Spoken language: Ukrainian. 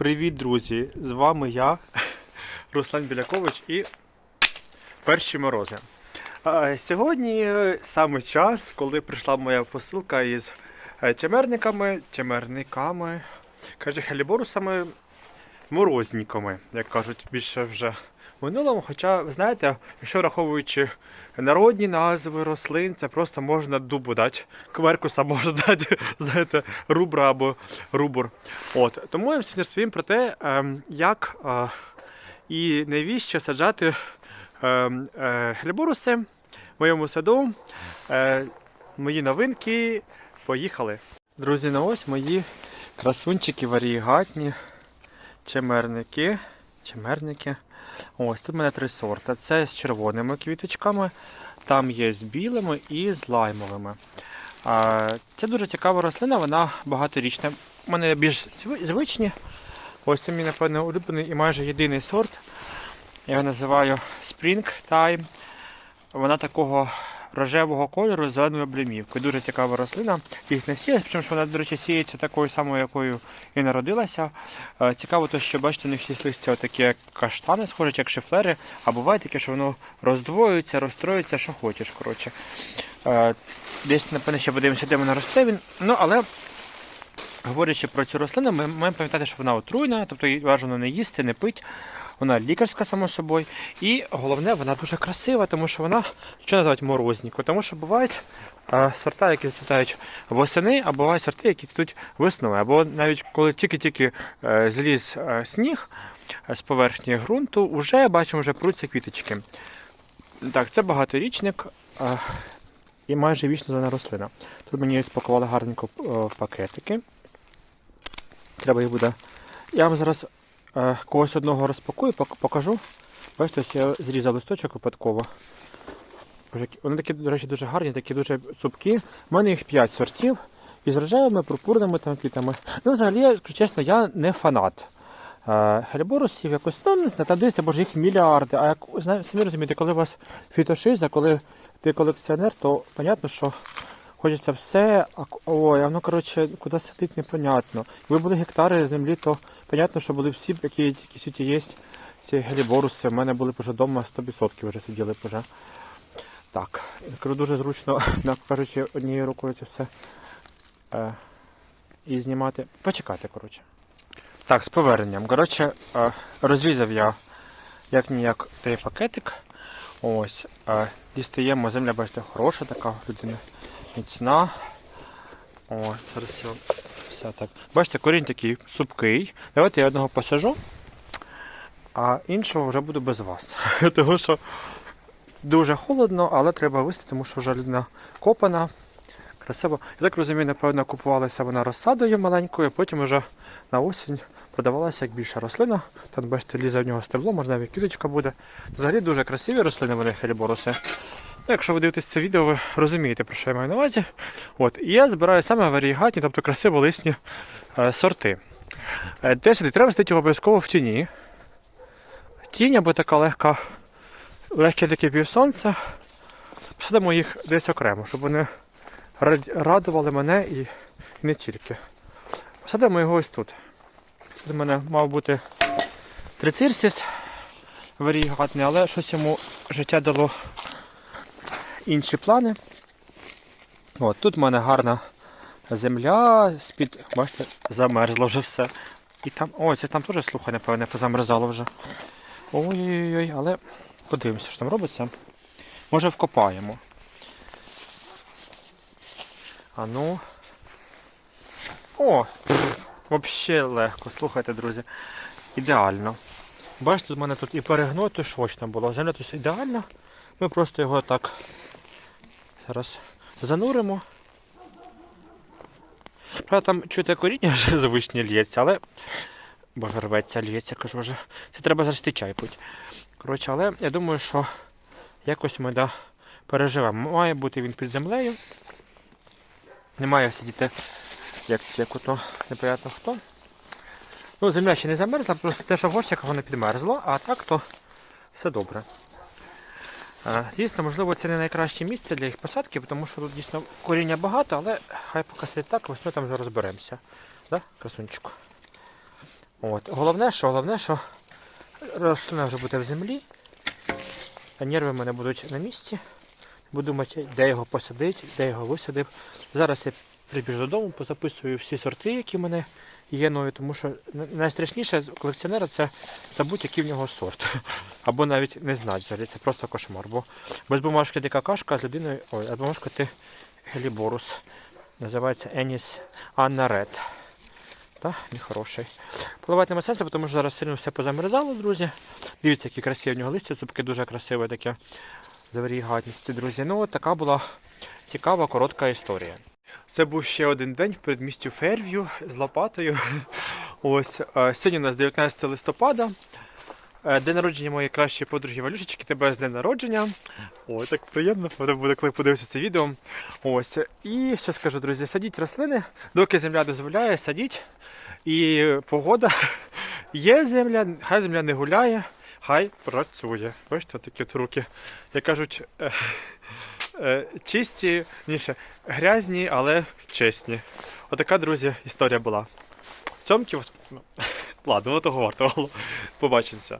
Привіт, друзі! З вами я, Руслан Білякович і перші морози. Сьогодні е, саме час, коли прийшла моя посилка із е, чемерниками, чемерниками, каже, хеліборусами, морозниками, як кажуть, більше вже минулому. Хоча, ви знаєте, якщо враховуючи народні назви рослин, це просто можна дубу дати, кверкуса можна дати, знаєте, рубра або рубур. От. Тому я сьогодні розповім про те, ем, як е, і навіщо саджати ем, е, гліборуси в моєму саду. Е, мої новинки. Поїхали. Друзі, на ось мої красунчики варігатні чемерники. Чемерники. Ось тут в мене три сорти. Це з червоними квіточками, там є з білими і з лаймовими. Це дуже цікава рослина, вона багаторічна. У мене більш звичні. Ось це мій, напевно, улюблений і майже єдиний сорт. Я його називаю Spring Time. Вона такого рожевого кольору з зеленою облямівкою. Дуже цікава рослина. Їх не сіє, причому що вона, до речі, сіється такою самою, якою і народилася. Е, Цікаво, те, що бачите, у них є листя такі як каштани, схожі, як шифлери, а буває таке, що воно роздвоюється, розстроюється, що хочеш. коротше. Е, Десь, напевно, ще подивимося, де вона росте він. Ну, але говорячи про цю рослину, ми маємо пам'ятати, що вона отруйна, тобто її бажано не їсти, не пити. Вона лікарська, само собою. І головне, вона дуже красива, тому що вона, що називають морознику, тому що бувають е, сорта, які зацвітають восени, а бувають сорти, які цвітуть весною. Або навіть коли тільки-тільки е, зліз е, сніг е, з поверхні ґрунту, вже бачимо, вже пруться квіточки. Так, це багаторічник і майже вічно зелена рослина. Тут мені спакували гарненько в пакетики. Треба їх буде. Я вам зараз когось одного розпакую, покажу. Бачите, ось я зрізав листочок випадково. Вони такі, до речі, дуже гарні, такі дуже цупкі. У мене їх 5 сортів із рожевими, пурпурними там квітами. Ну, взагалі, чесно, я не фанат. Е, Герборусів якось, ну не знаю, там десь, боже, їх мільярди. А як знаю, самі розумієте, коли у вас фітошиза, коли ти колекціонер, то понятно, що хочеться все. А, ой, воно, коротше, куди сидить, непонятно. Якби були гектари землі, то понятно, що були всі, які, в світі є, ці геліборуси. У мене були вже вдома 100% вже сиділи вже. Так, кажу, дуже зручно, кажучи, однією рукою це все е, і знімати. Почекайте, коротше. Так, з поверненням. Коротше, е, розрізав я як ніяк той пакетик. Ось. Е, дістаємо земля, бачите, хороша така, людина міцна. Ось, зараз я все так. Бачите, корінь такий супкий. Давайте я одного посажу, а іншого вже буду без вас. Тому що дуже холодно, але треба висити, тому що вже людина копана. Красиво. Я так розумію, напевно, купувалася вона розсадою маленькою, а потім вже на осінь продавалася як більша рослина. Там, бачите, лізе в нього стебло, можна навіть квіточка буде. Взагалі дуже красиві рослини вони хеліборуси. Ну, якщо ви дивитесь це відео, ви розумієте, про що я маю на увазі. От. І я збираю саме варігатні, тобто красиво лисні е, сорти. Е, Де сидить? Треба сидіти обов'язково в тіні. Тінь або така легка, легке таке півсонце. Посадимо їх десь окремо, щоб вони радували мене і не тільки. Посадимо його ось тут. Це мене мав бути трицирсіс варігатний, але щось йому життя дало інші плани. От, тут в мене гарна земля, з-під, бачите, замерзло вже все. І там, ой, це там теж, слухай, напевне, позамерзало вже. Ой-ой-ой, але подивимося, що там робиться. Може вкопаємо. А ну. О! Взагалі легко, слухайте, друзі. Ідеально. Бачите, тут в мене тут і перегнути швочно було. Земля тут ідеальна. Ми просто його так зараз зануримо. Правда, там чути коріння вже з вишні лється, але. Боже, рветься, лється, кажу вже. Це треба зараз чай пити. Коротше, але я думаю, що якось ми да, переживемо. Має бути він під землею. Не має сидіти, як, як ото непонятно хто. Ну, земля ще не замерзла, просто те, що в горщиках воно підмерзло, а так то все добре. Звісно, можливо, це не найкраще місце для їх посадки, тому що тут дійсно коріння багато, але хай поки сидить так, весною там вже розберемося. Да, красунчику? От. Головне, що головне, що рослина вже буде в землі, а нерви в мене будуть на місці. Буду думати, де його посадити, де його висадив. Зараз я прибіжу додому, позаписую всі сорти, які в мене є нові, тому що на- найстрашніше у колекціонера це забути, який в нього сорт. Або навіть не знати взагалі, це просто кошмар. Бо без бумажки дика кашка, з людиною. Ой, а бумажка ти геліборус. Називається Еніс Анна Ред. Та, нехороший. Поливати нема сенсу, тому що зараз сильно все позамерзало, друзі. Дивіться, які красиві в нього листя, зубки дуже красиве таке. Заварігатності, друзі. Ну, от така була цікава, коротка історія. Це був ще один день в передмісті Ферв'ю з лопатою. Ось е, сьогодні у нас 19 листопада. Е, День народження моєї кращої подруги Валюшечки, тебе з днем народження. Ой, так приємно, буде, коли подивишся це відео. Ось. І що скажу, друзі, садіть рослини, доки земля дозволяє, садіть. І погода є земля, хай земля не гуляє, хай працює. Бачите, такі от руки. Як кажуть, е, чисті, ніше, грязні, але чесні. Отака, друзі, історія була. Цьомків. Ну, ладно, воно того вартувало. Побачимося.